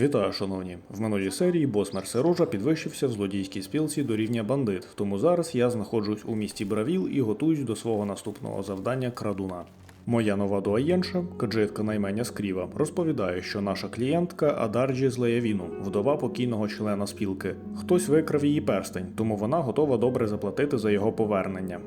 Вітаю, шановні! В минулій серії бос Мерсерожа підвищився в злодійській спілці до рівня бандит, тому зараз я знаходжусь у місті Бравіл і готуюсь до свого наступного завдання крадуна. Моя нова дуаєнша, каджитка наймення Скріва, розповідає, що наша клієнтка Адарджі з Леявіну, вдова покійного члена спілки. Хтось викрав її перстень, тому вона готова добре заплатити за його повернення.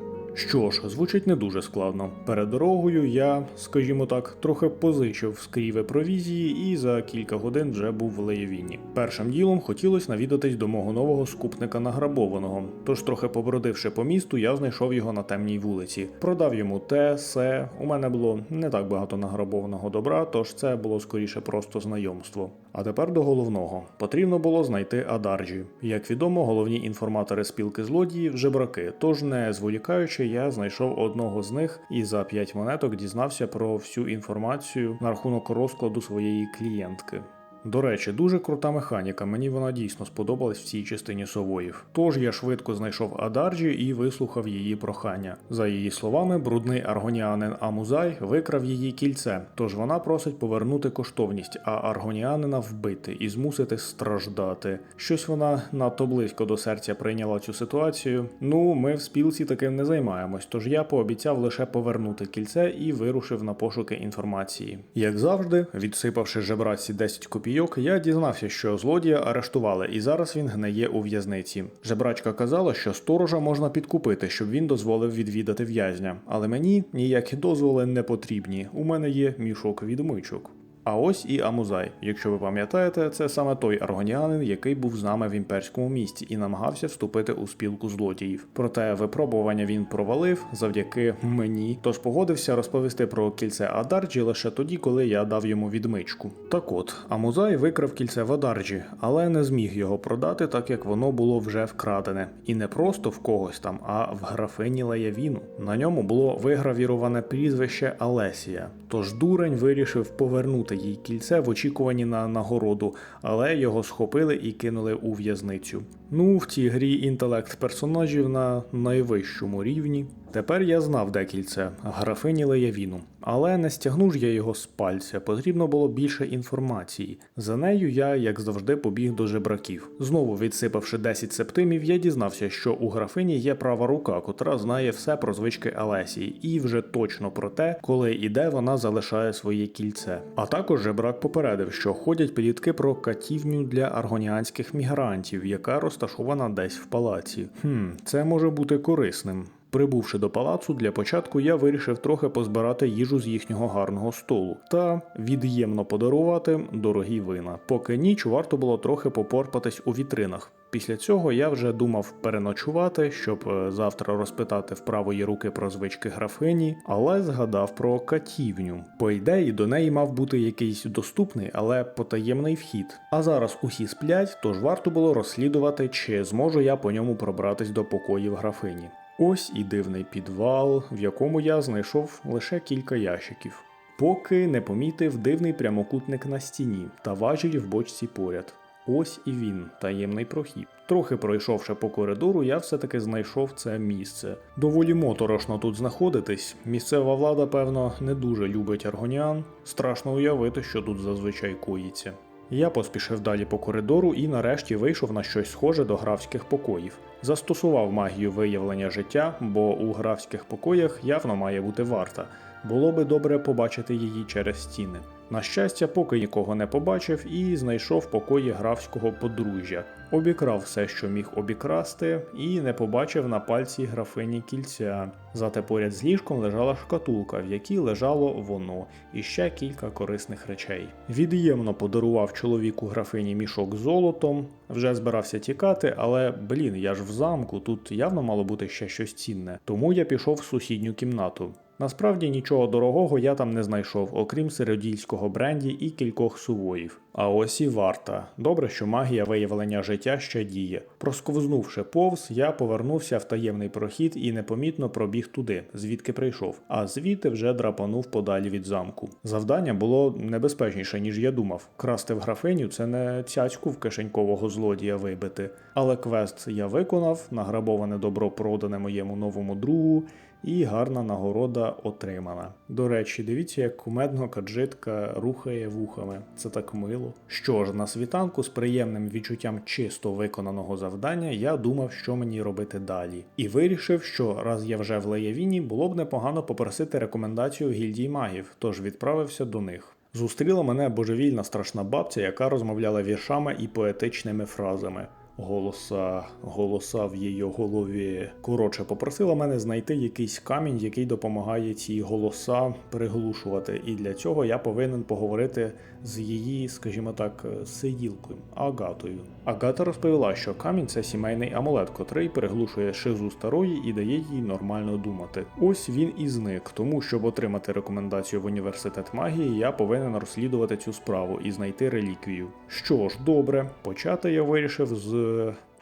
Що ж, звучить не дуже складно. Перед дорогою я, скажімо так, трохи позичив з Кріве провізії і за кілька годин вже був в Леєвіні. Першим ділом хотілося навідатись до мого нового скупника награбованого. Тож, трохи побродивши по місту, я знайшов його на темній вулиці. Продав йому те, се. У мене було не так багато награбованого добра, тож це було скоріше просто знайомство. А тепер до головного. Потрібно було знайти Адарджі. Як відомо, головні інформатори спілки злодіїв жебраки. Тож, не зволікаючи, я знайшов одного з них і за 5 монеток дізнався про всю інформацію на рахунок розкладу своєї клієнтки. До речі, дуже крута механіка, мені вона дійсно сподобалась в цій частині совоїв. Тож я швидко знайшов Адарджі і вислухав її прохання. За її словами, брудний аргоніанин Амузай викрав її кільце, тож вона просить повернути коштовність, а аргоніанина вбити і змусити страждати. Щось вона надто близько до серця прийняла цю ситуацію. Ну, ми в спілці таким не займаємось, тож я пообіцяв лише повернути кільце і вирушив на пошуки інформації. Як завжди, відсипавши жебраці 10 копійок, я дізнався, що злодія арештували, і зараз він гниє у в'язниці. Жебрачка казала, що сторожа можна підкупити, щоб він дозволив відвідати в'язня. Але мені ніякі дозволи не потрібні. У мене є мішок відмичок. А ось і Амузай. Якщо ви пам'ятаєте, це саме той аргоніанин, який був з нами в імперському місті і намагався вступити у спілку злодіїв. Проте випробування він провалив завдяки мені, тож погодився розповісти про кільце Адарджі лише тоді, коли я дав йому відмичку. Так от, Амузай викрав кільце в Адарджі, але не зміг його продати, так як воно було вже вкрадене. І не просто в когось там, а в графині Лаявіну. На ньому було вигравіроване прізвище Алесія. Тож дурень вирішив повернути їй кільце в очікуванні на нагороду, але його схопили і кинули у в'язницю. Ну, в цій грі інтелект персонажів на найвищому рівні. Тепер я знав, де кільце графині Леявіну. Але не стягну ж я його з пальця, потрібно було більше інформації. За нею я, як завжди, побіг до жебраків. Знову відсипавши 10 септимів, я дізнався, що у графині є права рука, котра знає все про звички Алесії, і вже точно про те, коли і де вона залишає своє кільце. А також жебрак попередив, що ходять плітки про катівню для аргоніанських мігрантів, яка розташована десь в палаці. Хм, це може бути корисним. Прибувши до палацу, для початку я вирішив трохи позбирати їжу з їхнього гарного столу та від'ємно подарувати дорогі вина. Поки ніч варто було трохи попорпатись у вітринах. Після цього я вже думав переночувати, щоб е, завтра розпитати в правої руки про звички графині, але згадав про катівню. По ідеї, до неї мав бути якийсь доступний, але потаємний вхід. А зараз усі сплять, тож варто було розслідувати, чи зможу я по ньому пробратись до покоїв графині. Ось і дивний підвал, в якому я знайшов лише кілька ящиків. Поки не помітив дивний прямокутник на стіні та важіль в бочці поряд. Ось і він, таємний прохід. Трохи пройшовши по коридору, я все-таки знайшов це місце. Доволі моторошно тут знаходитись. Місцева влада, певно, не дуже любить аргоніан. Страшно уявити, що тут зазвичай коїться. Я поспішив далі по коридору і нарешті вийшов на щось схоже до графських покоїв. Застосував магію виявлення життя, бо у графських покоях явно має бути варта. Було би добре побачити її через стіни. На щастя, поки нікого не побачив і знайшов покої графського подружжя, обікрав все, що міг обікрасти, і не побачив на пальці графині кільця. Зате поряд з ліжком лежала шкатулка, в якій лежало воно, і ще кілька корисних речей. Від'ємно подарував чоловіку графині мішок з золотом, вже збирався тікати, але блін, я ж в замку, тут явно мало бути ще щось цінне. Тому я пішов в сусідню кімнату. Насправді нічого дорогого я там не знайшов, окрім сиродільського бренді і кількох сувоїв. А ось і варта. Добре, що магія виявлення життя ще діє. Просковзнувши повз, я повернувся в таємний прохід і непомітно пробіг туди, звідки прийшов, а звідти вже драпанув подалі від замку. Завдання було небезпечніше, ніж я думав. Красти в графиню це не цяцьку в кишенькового злодія вибити. Але квест я виконав, награбоване добро продане моєму новому другу, і гарна нагорода отримана. До речі, дивіться, як кумедно каджитка рухає вухами. Це так мило. Що ж, на світанку з приємним відчуттям чисто виконаного завдання я думав, що мені робити далі. І вирішив, що раз я вже в Леєвіні, було б непогано попросити рекомендацію гільдії магів, тож відправився до них. Зустріла мене божевільна страшна бабця, яка розмовляла віршами і поетичними фразами. Голоса, голоса в її голові. Коротше, попросила мене знайти якийсь камінь, який допомагає ці голоса приглушувати. І для цього я повинен поговорити з її, скажімо так, сиділкою Агатою. Агата розповіла, що камінь це сімейний амулет, котрий переглушує шизу старої і дає їй нормально думати. Ось він і зник, тому щоб отримати рекомендацію в університет магії, я повинен розслідувати цю справу і знайти реліквію. Що ж, добре, почати я вирішив з.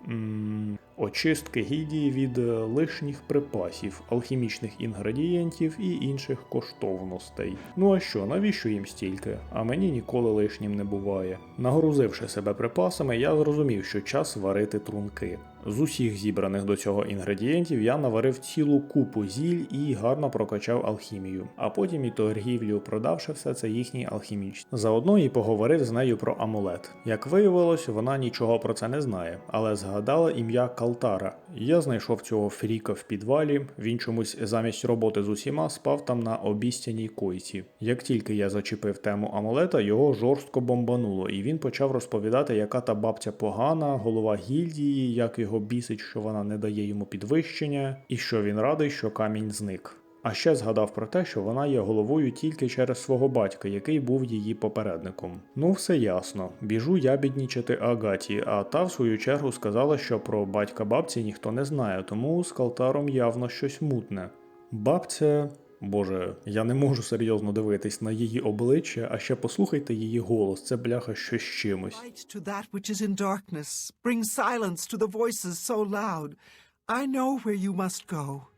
嗯 Очистки гільдії від е, лишніх припасів, алхімічних інгредієнтів і інших коштовностей. Ну а що, навіщо їм стільки? А мені ніколи лишнім не буває. Нагрузивши себе припасами, я зрозумів, що час варити трунки. З усіх зібраних до цього інгредієнтів я наварив цілу купу зіль і гарно прокачав алхімію, а потім і торгівлю, продавши все це їхній алхіміч. Заодно і поговорив з нею про амулет. Як виявилось, вона нічого про це не знає, але згадала ім'я Калтара. Я знайшов цього фріка в підвалі. Він чомусь замість роботи з усіма спав там на обістяній койці. Як тільки я зачепив тему амулета, його жорстко бомбануло, і він почав розповідати, яка та бабця погана, голова гільдії, як його бісить, що вона не дає йому підвищення, і що він радий, що камінь зник. А ще згадав про те, що вона є головою тільки через свого батька, який був її попередником. Ну, все ясно. Біжу я біднічати Агаті, а та в свою чергу сказала, що про батька бабці ніхто не знає, тому з Калтаром явно щось мутне. Бабця. Боже, я не можу серйозно дивитись на її обличчя, а ще послухайте її голос, це бляха щось чимось. I know where you must go.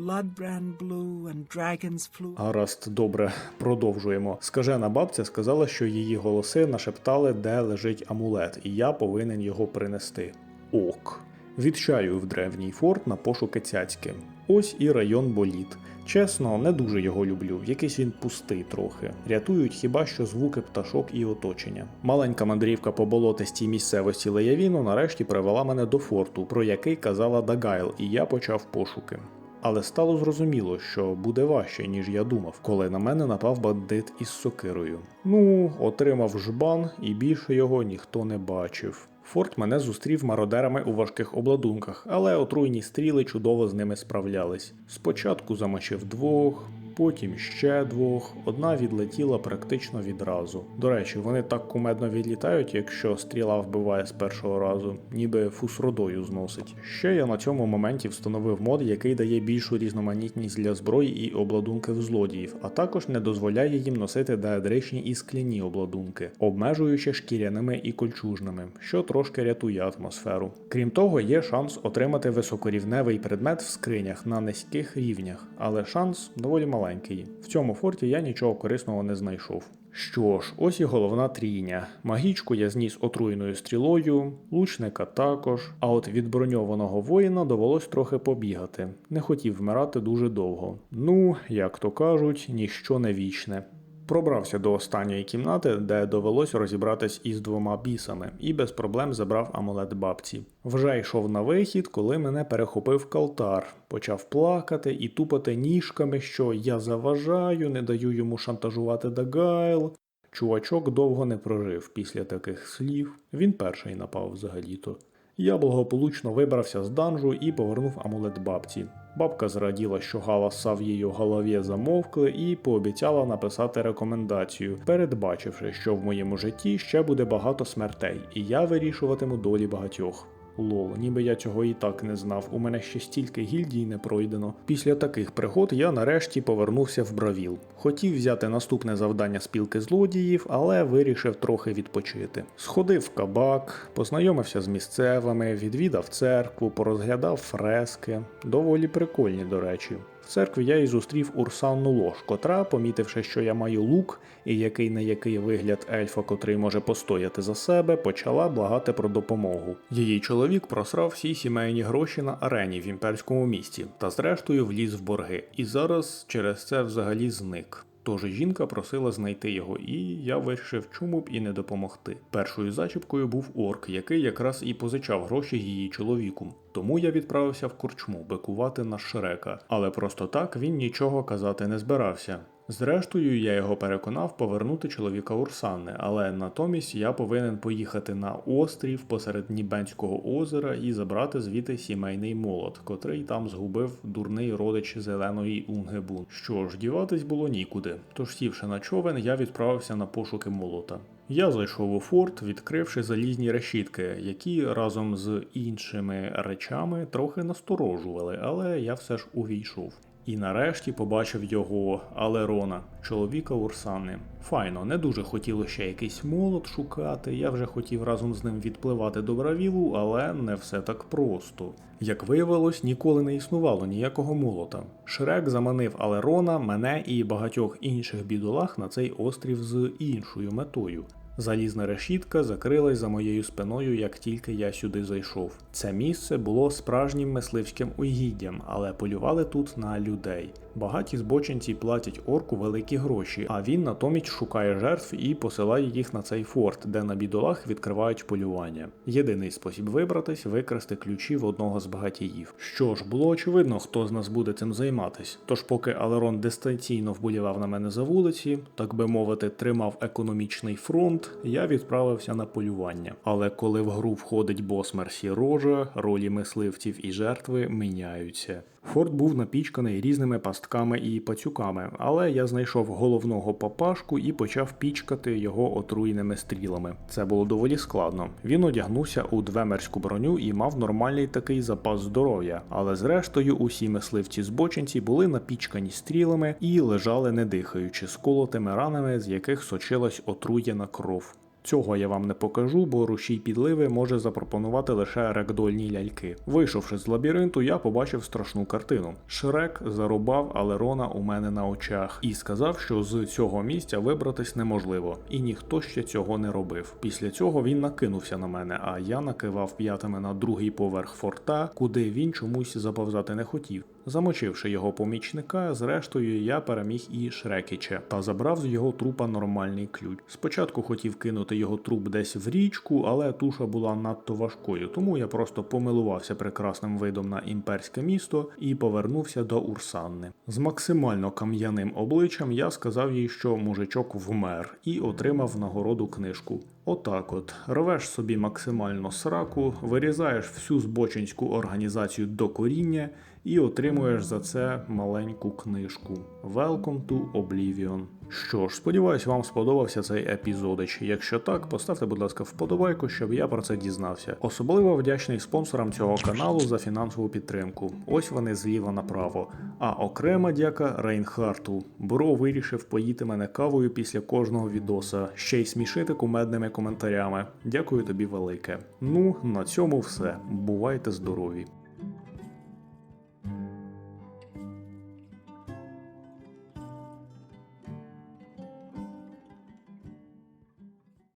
Blood ran blue and dragons flew. Гаразд, добре, продовжуємо. Скажена бабця сказала, що її голоси нашептали, де лежить амулет, і я повинен його принести. Ок. Відчаю в древній форт на пошуки цяцьки. Ось і район боліт. Чесно, не дуже його люблю, якийсь він пустий трохи. Рятують хіба що звуки пташок і оточення. Маленька мандрівка по болотистій місцевості Леявіну нарешті привела мене до форту, про який казала Дагайл, і я почав пошуки. Але стало зрозуміло, що буде важче, ніж я думав, коли на мене напав бандит із сокирою. Ну, отримав жбан, і більше його ніхто не бачив. Форт мене зустрів мародерами у важких обладунках, але отруйні стріли чудово з ними справлялись. Спочатку замочив двох, потім ще двох. Одна відлетіла практично відразу. До речі, вони так кумедно відлітають, якщо стріла вбиває з першого разу, ніби фусродою зносить. Ще я на цьому моменті встановив мод, який дає більшу різноманітність для зброї і обладунків злодіїв, а також не дозволяє їм носити деадричні і скляні обладунки, обмежуючи шкіряними і кольчужними, що трошки рятує атмосферу. Крім того, є шанс отримати високорівневий предмет в скринях на низьких рівнях, але шанс доволі маленький. В цьому форті я нічого корисного не знайшов. Що ж, ось і головна трійня. Магічку я зніс отруєною стрілою, лучника також, а от від броньованого воїна довелось трохи побігати. Не хотів вмирати дуже довго. Ну, як то кажуть, ніщо не вічне. Пробрався до останньої кімнати, де довелось розібратись із двома бісами, і без проблем забрав амулет бабці. Вже йшов на вихід, коли мене перехопив калтар, почав плакати і тупати ніжками, що я заважаю, не даю йому шантажувати Дагайл. Чувачок довго не прожив після таких слів. Він перший напав взагалі-то. Я благополучно вибрався з данжу і повернув амулет бабці. Бабка зраділа, що галаса в її голові замовкли, і пообіцяла написати рекомендацію, передбачивши, що в моєму житті ще буде багато смертей, і я вирішуватиму долі багатьох. Лол, ніби я цього і так не знав. У мене ще стільки гільдій не пройдено. Після таких пригод я нарешті повернувся в Бравіл. Хотів взяти наступне завдання спілки злодіїв, але вирішив трохи відпочити. Сходив в кабак, познайомився з місцевими, відвідав церкву, порозглядав фрески. Доволі прикольні, до речі. Церкві я й зустрів Урсанну Лош, котра, помітивши, що я маю лук і який на який вигляд ельфа, котрий може постояти за себе, почала благати про допомогу. Її чоловік просрав всі сімейні гроші на арені в імперському місті та зрештою вліз в борги. І зараз через це взагалі зник. Тож жінка просила знайти його, і я вирішив, чому б і не допомогти. Першою зачіпкою був орк, який якраз і позичав гроші її чоловіку. Тому я відправився в корчму бикувати на Шрека, але просто так він нічого казати не збирався. Зрештою, я його переконав повернути чоловіка Урсани, але натомість я повинен поїхати на острів посеред Нібенського озера і забрати звідти сімейний молот, котрий там згубив дурний родич зеленої Унгебун. Що ж, діватись було нікуди. Тож сівши на човен, я відправився на пошуки молота. Я зайшов у форт, відкривши залізні решітки, які разом з іншими речами трохи насторожували, але я все ж увійшов. І нарешті побачив його Алерона, чоловіка Урсани. Файно, не дуже хотіло ще якийсь молот шукати. Я вже хотів разом з ним відпливати до Бравілу, але не все так просто. Як виявилось, ніколи не існувало ніякого молота. Шрек заманив Алерона, мене і багатьох інших бідолах на цей острів з іншою метою. Залізна решітка закрилась за моєю спиною, як тільки я сюди зайшов. Це місце було справжнім мисливським угіддям, але полювали тут на людей. Багаті збочинці платять орку великі гроші, а він натомість шукає жертв і посилає їх на цей форт, де на бідолах відкривають полювання. Єдиний спосіб вибратись викрасти ключі в одного з багатіїв. Що ж, було очевидно, хто з нас буде цим займатись. Тож, поки Алерон дистанційно вболівав на мене за вулиці, так би мовити, тримав економічний фронт, я відправився на полювання. Але коли в гру входить бос Мерсі Рожа, ролі мисливців і жертви міняються. Форт був напічканий різними пастками і пацюками, але я знайшов головного папашку і почав пічкати його отруєними стрілами. Це було доволі складно. Він одягнувся у двемерську броню і мав нормальний такий запас здоров'я, але зрештою усі мисливці збочинці були напічкані стрілами і лежали не дихаючи, з колотими ранами, з яких сочилась отруєна кров. Цього я вам не покажу, бо рушій підливи може запропонувати лише рекдольні ляльки. Вийшовши з лабіринту, я побачив страшну картину. Шрек зарубав Алерона у мене на очах і сказав, що з цього місця вибратись неможливо, і ніхто ще цього не робив. Після цього він накинувся на мене, а я накивав п'ятами на другий поверх форта, куди він чомусь заповзати не хотів. Замочивши його помічника, зрештою я переміг і Шрекіча та забрав з його трупа нормальний ключ. Спочатку хотів кинути його труп десь в річку, але туша була надто важкою, тому я просто помилувався прекрасним видом на імперське місто і повернувся до Урсанни. З максимально кам'яним обличчям я сказав їй, що мужичок вмер, і отримав нагороду книжку. Отак от рвеш собі максимально сраку, вирізаєш всю збочинську організацію до коріння і отримуєш за це маленьку книжку. Welcome to Oblivion. Що ж, сподіваюсь, вам сподобався цей епізодич. Якщо так, поставте, будь ласка, вподобайку, щоб я про це дізнався. Особливо вдячний спонсорам цього каналу за фінансову підтримку. Ось вони зліва направо. А окрема дяка Рейнхарту. Бро вирішив поїти мене кавою після кожного відоса, ще й смішити кумедними коментарями. Дякую тобі велике. Ну, на цьому все. Бувайте здорові!